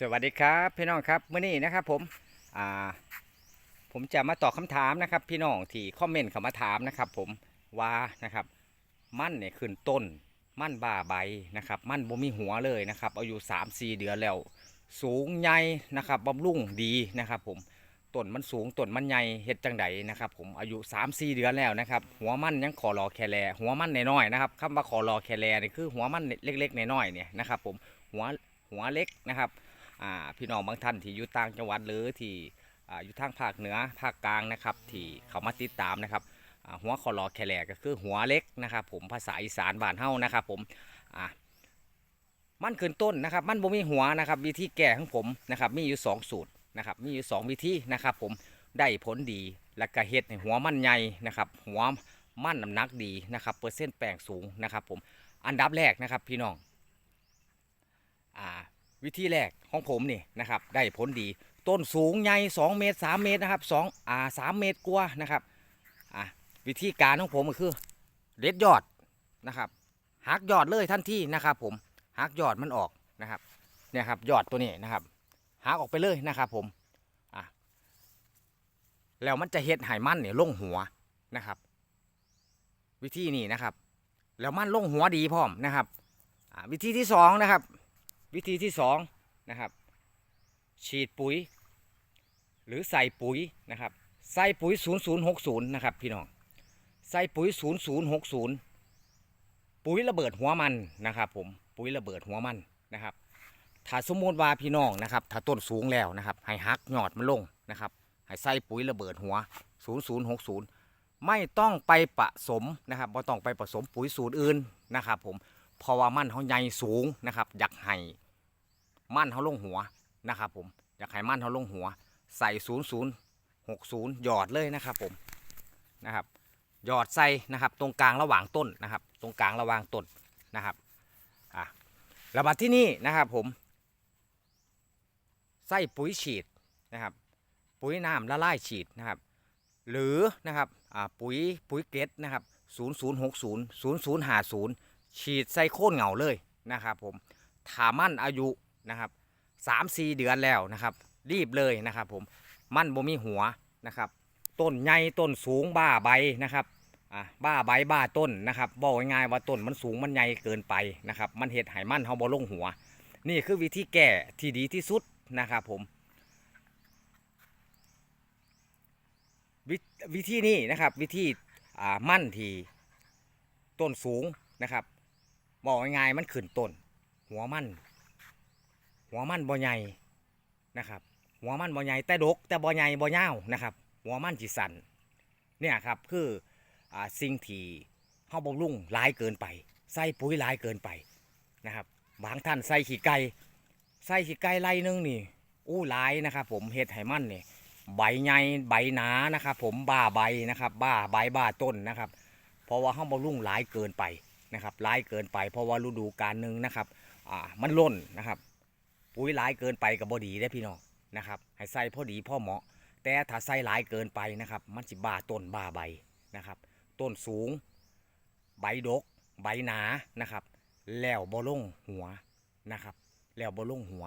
สวัสดีครับพี่น้องครับเมื่อนี้นะครับผมอ่าผมจะมาตอบคำถามนะครับ พี่น้องที่คอมเมนต์เข้ามาถามนะครับ ผมว่านะครับมั่นเนี่ยขึ้นต้น มั่นบ่าใบนะครับ มั่นบ่มีหัวเลยนะครับอายุ3 4เดือนแล้ว สูงใหญ่นะครับบำรุงดีนะครับ ผมต้นมันสูงต้นมันใหญ่เฮ็ดจังไดนะครับ ผมอายุ3 4เดือนแล้วนะครับ หัวมันยังขอรอแคแลหัวมันน้อยๆนะครับคำว่าขอรอแคแลนี่คือหัวมันเล็กๆน้อยๆเนี่ยนะครับ ผมหัวหัวเล็กนะครับ พี่น้องบางท่านที่อยู่ต่างจังหวัดหรือที่อยู่ทางภาคเหนือภาคกลางนะครับที่เขามาติดตามนะครับหัวคอรอแคลก็คือหัวเล็กนะครับผมภาษาอีสานบ้านเฮานะครับผมมันขึ้นต้นนะครับ มันบ่มีหัวนะครับวิธีแก้ของผมนะครับมีอยู่สองสูตรนะครับมีอยู่สองวิธีนะครับผมได้ผลดีและก็เฮ็ดให้หัวมันใหญ่นะครับหัวมันน้ำหนักดีนะครับเปอร์เซ็นต์แป้งสูงนะครับผมอันดับแรกนะครับพี่น้องอ่า วิธีแรกของผมนี่นะครับได้ผลดีต้นสูงใหญ่2เมตร 3 เมตรนะครับ2อ่า3เมตรกว่านะครับอะวิธีการของผมก็คือเด็ดยอดนะครับหักยอดเลยทันทีนะครับผมหักยอดมันออกนะครับเนี่ยครับยอดตัวนี้นะครับหักออกไปเลยนะครับผมอะแล้วมันจะเห็ดไห้มันเนี่ยลงหัวนะครับ วิธีนี้นะครับ แล้วมันลงหัวดีพร้อมนะครับอะวิธีที่สองนะครับ วิธีที่สองนะครับฉีดปุ๋ย หรือใส่ปุ๋ยนะครับใส่ปุ๋ย 0060 นะครับพี่น้องใส่ปุ๋ย 0060 ปุ๋ยระเบิดหัวมันนะครับผมปุ๋ยระเบิดหัวมันนะครับถ้าสมมติว่าพี่น้องนะครับถ้าต้นสูงแล้วนะครับให้หักยอดมันลงนะครับให้ใส่ปุ๋ยระเบิดหัว 0060 ไม่ต้องไปผสมนะครับไม่ต้องไปผสมปุ๋ยสูตรอื่นนะครับผมเพราะว่ามันเขาใหญ่สูงนะครับอยากให้ มั่นเขาลงหัวนะครับผมอยากให้มั่นเขาลงหัว ใส่ศูนย์ศูนย์หกศูนย์หยอดเลยนะครับผมนะครับหยอดใส่นะครับตรงกลางระหว่างต้นนะครับ ตรงกลางระหว่างต้นนะครับอะแล้วบัดที่นี่นะครับผมใส่ปุ๋ยฉีดนะครับ ปุ๋ยน้ำละลายฉีดนะครับ หรือนะครับอ่าปุ๋ยปุ๋ยเกล็ดนะครับ 0060 0050 ฉีดใส่โค่นเหงาเลยนะครับผมถามั่นอายุ นะครับสามสี่เดือนแล้วนะครับ รีบเลยนะครับผมมั่นบ่มีหัวนะครับ ต้นใหญ่ต้นสูงบ้าใบนะครับอะบ้าใบบ้าต้นนะครับบอกง่ายๆว่าต้นมันสูงมันใหญ่เกินไปนะครับ มันเห็ดให้มันเฮาบ่ลงหัว นี่คือวิธีแก้ที่ดีที่สุดนะครับผมววิธีนี้นะครับวิธีอ่ามั่นทีต้นสูงนะครับบอกง่ายๆมันขึ้นต้น หัวมัน หัวมันบ่ใหญ่นะครับ หัวมันบ่ใหญ่แต่ดกแต่บ่ใหญ่บ่ยาวนะครับ หัวมันจิสันเนี่ยครับคืออสิ่งที่เฮาบำรุงหลายเกินไป ใส่ปุ๋ยหลายเกินไปนะครับบางท่านใส่ขี้ไก่ใส่ขี้ไก่ไล่นึงนี่อู้หลายนะครับผมเฮ็ดให้มันนี่ใบใหญ่ใบหนานะครับผมบ้าใบนะครับ บ้าใบบ้าต้นนะครับ เพราะว่าเฮาบำรุงหลายเกินไปนะครับร้ายเกินไป เพราะว่าฤดูกาลหนึ่งนะครับอ่ามันล้นนะครับ ปุ๋ยร้ายเกินไปกับบอดีได้พี่น้องนะครับให้ใส่พอดีพอเหมาะ แต่ถ้าใส่หลายเกินไปนะครับ มันสิบาต้นบาใบนะครับ ต้นสูง ใบดก ใบหนานะครับ แล้วบ่ลงหัวนะครับ แล้วบ่ลงหัว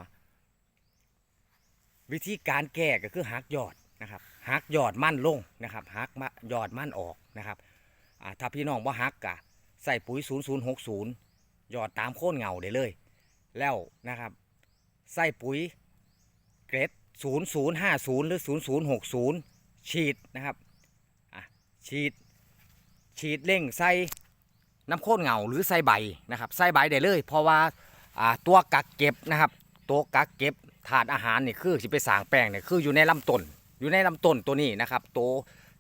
วิธีการแก้ก็คือหักยอดนะครับหักยอดมั่นลงนะครับหักยอดมั่นออกนะครับถ้าพี่น้องบ่าหักกะใส่ปุ๋ย 0060 หยอดตามโค่นเงาได้เลย แล้วนะครับ ใส่ปุ๋ยเกรด0050 หรือ 0060 ฉีดนะครับอะฉีด ฉีดเร่งใส่น้ำโค่นเหงาหรือใส่ใบนะครับใส่ใบได้เลย เพราะว่าอ่าตัวกักเก็บนะครับ ตัวกักเก็บถาดอาหารนี่คือสิไปสางแป้งเนี่ยคืออยู่ในลำต้นอยู่ในลำต้นตัวนี้นะครับตัว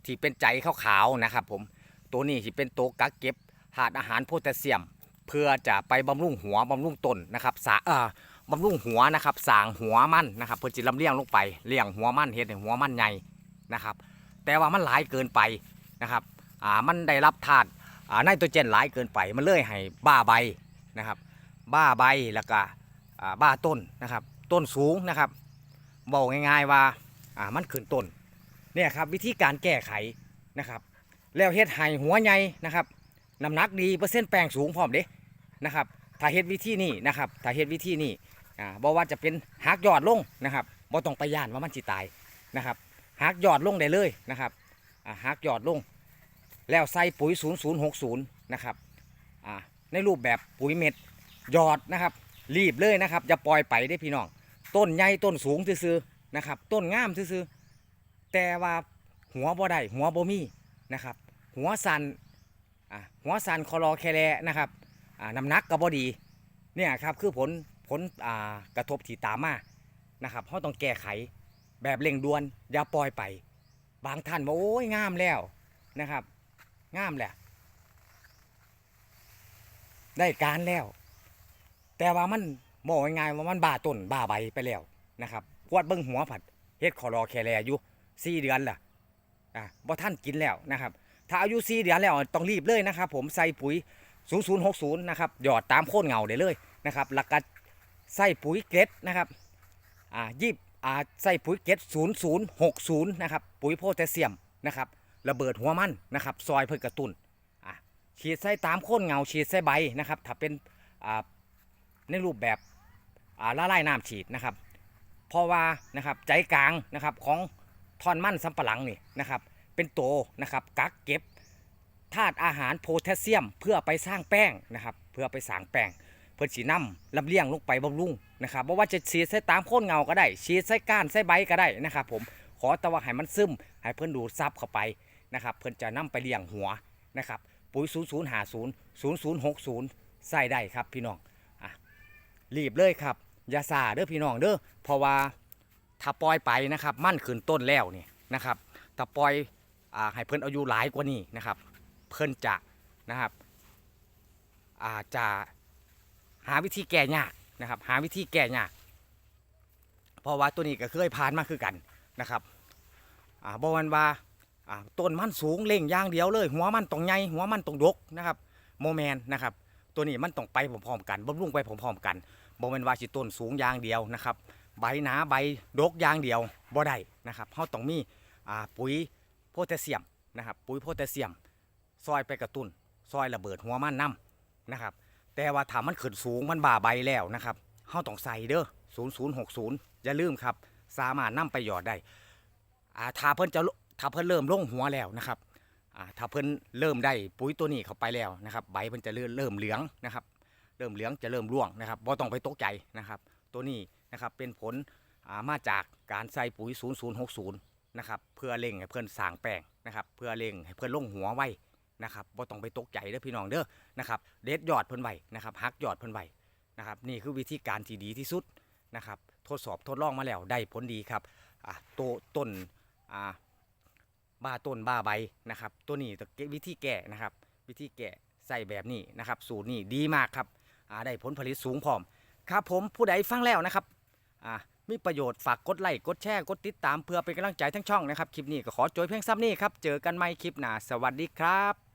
ที่เป็นใจขาวๆนะครับ ผมตัวนี้ที่เป็นตัวกักเก็บถาดอาหารโพแทสเซียม เพื่อจะไปบำรุงหัวบำรุงต้นนะครับสาเออ บำรุงหัวนะครับสางหัวมันนะครับเพื่อจิลำเลี้ยงลงไปเลี้ยงหัวมันเฮ็ดให้หัวมันใหญ่นะครับ แต่ว่ามันหลายเกินไปนะครับอ่ามันได้รับธาตุอ่าไนโตรเจนหลายเกินไป มันเลื้อยให้บ้าใบนะครับ บ้าใบแล้วก็อ่าบ้าต้นนะครับ ต้นสูงนะครับบอกง่ายๆว่าอ่ามันขึ้นต้นเนี่ยครับวิธีการแก้ไขนะครับ แล้วเฮ็ดให้หัวใหญ่นะครับน้ำหนักดีเปอร์เซ็นต์แป้งสูงพร้อมเด้นะครับถ้าเฮ็ดวิธีนี้นะครับถ้าเฮ็ดวิธีนี้ อ่าบ่ว่าจะเป็นหักยอดลงนะครับบ่ต้องไปย่านว่ามันสิตายนะครับหักยอดลงได้เลยนะครับอ่าหักยอดลง แล้วใส่ปุ๋ย 0060นะครับอ่าในรูปแบบปุ๋ยเม็ดหยอดนะครับ รีบเลยนะครับอย่าปล่อยไปได้พี่น้องต้นใหญ่ต้นสูงซื่อๆนะครับต้นงามซื่อๆแต่ว่าหัวบ่ได้หัวบ่มีนะครับ หัวสันอ่าหัวสันคอรอแคลนะครับอ่าน้ำหนักก็บ่ดีเนี่ยครับคือผล ผลอ่ากระทบที่ตามมานะครับเราต้องแก้ไขแบบเร่งด่วนอย่าปล่อยไป บางท่านบอกโอ้ยงามแล้วนะครับ งามแหละได้การแล้ว แต่ว่ามันบอกง่ายๆว่ามันบาต้นบาใบไปแล้วนะครับพวดเบิ้งหัวผัดเฮ็ดคอรอแคแลอยู่สี่เดือนล่ะอะบ่ท่านกินแล้วนะครับ ถ้าอายุสี่เดือนแล้วต้องรีบเลยนะครับ ผมใส่ปุ๋ย 0060 นะครับหยอดตามโค่นเงาได้เลยนะครับหลักการ ใส่ปุ๋ยเกล็ดนะครับอ่ายิบอ่าใส่ปุ๋ยเกล็ด0060นะครับปุ๋ยโพแทสเซียมนะครับระเบิดหัวมันนะครับซอยเพื่อกระตุ้นอะฉีดใส่ตามโค่นเงาฉีดใส่ใบนะครับถ้าเป็นอ่าในรูปแบบอ่าละลายน้ำฉีดนะครับเพราะว่านะครับใจกลางนะครับของท่อนมันสำปะหลังนี่นะครับเป็นโตนะครับกักเก็บธาตุอาหารโพแทสเซียมเพื่อไปสร้างแป้งนะครับเพื่อไปสร้างแป้ง เพื่อสีน้ำลำเลียงลงไปบำรุงนะครับบ่ว่าจะฉีดใส่ตามโค่นเงาก็ได้ฉีดใส่ก้านใส่ใบก็ได้นะครับผมขอแต่ว่าให้มันซึมให้เพื่อนดูดซับเข้าไปนะครับเพื่อนจะนำไปเลี้ยงหัวนะครับปุ๋ย 0050 0060 ใส่ได้ครับพี่น้องอะรีบเลยครับอย่าซาเด้อพี่น้องเด้อเพราะว่าถ้าปล่อยไปนะครับมั่นขึ้นต้นแล้วนี่นะครับถ้าปล่อยอ่าให้เพื่อนอายุหลายกว่านี้นะครับเพื่อนจะนะครับอาจะ หาวิธีแก้ยากนะครับ หาวิธีแก้ยากเพราะว่าตัวนี้ก็เคยผ่านมาคือกันนะครับอ่าบวันว่าอ่าต้นมันสูงเล่งย่างเดียวเลย หัวมันต้องใหญ่หัวมันต้องยกนะครับโมแมนนะครับ ตัวนี้มันต้องไปพร้อมๆกันบำรุงไปพร้อมๆกันบแมนว่าสิต้นสูงย่างเดียวนะครับ ใบหนาใบดกย่างเดียวบ่ได้นะครับเขาต้องมีอ่าปุ๋ยโพแทสเซียมนะครับ ปุ๋ยโพแทสเซียม ซอยไปกระตุ้น ซอยระเบิดหัวมันน้ำนะครับ แต่ว่าถ้ามันขึ้นสูงมันบ่าใบแล้วนะครับเฮาต้องใส่เด้อ0060 อย่าลืมครับ สามารถนำไปหยอดได้อ่าถ้าเพิ่นจะถ้าเพิ่นเริ่มลงหัวแล้วนะครับอ่าถ้าเพิ่นเริ่มได้ปุ๋ยตัวนี้เข้าไปแล้วนะครับ ใบเพิ่นจะเริ่มเริ่มเหลืองนะครับ เริ่มเหลืองจะเริ่มร่วงนะครับบ่ต้องไปตกใจนะครับ ตัวนี้นะครับเป็นผลอ่ามาจากการใส่ปุ๋ย0060นะครับเพื่อเร่งให้เพื่อนสางแป้งนะครับ เพื่อเร่งให้เพื่อนลงหัวไว้ นะครับบ่ต้องไปตกใจเด้อพี่น้องเด้อนะครับเด็ดยอดเพิ่นไว้นะครับหักยอดเพิ่นไว้นะครับนี่คือวิธีการที่ดีที่สุดนะครับทดสอบทดลองมาแล้วได้ผลดีครับอะโตต้นอ่าบ้าต้นบ้าใบนะครับตัวนี้วิธีแก้นะครับวิธีแก้ใส่แบบนี้นะครับสูตรนี้ดีมากครับอ่าได้ผลผลิตสูงพร้อมครับผมผู้ใดฟังแล้วนะครับอ่ามีประโยชน์ฝากกดไลค์กดแชร์กดติดตามเพื่อเป็นกำลังใจทั้งช่องนะครับ คลิปนี้ก็ขอจบเพียงซ้ำนี้ครับ เจอกันใหม่คลิปหน้า สวัสดีครับ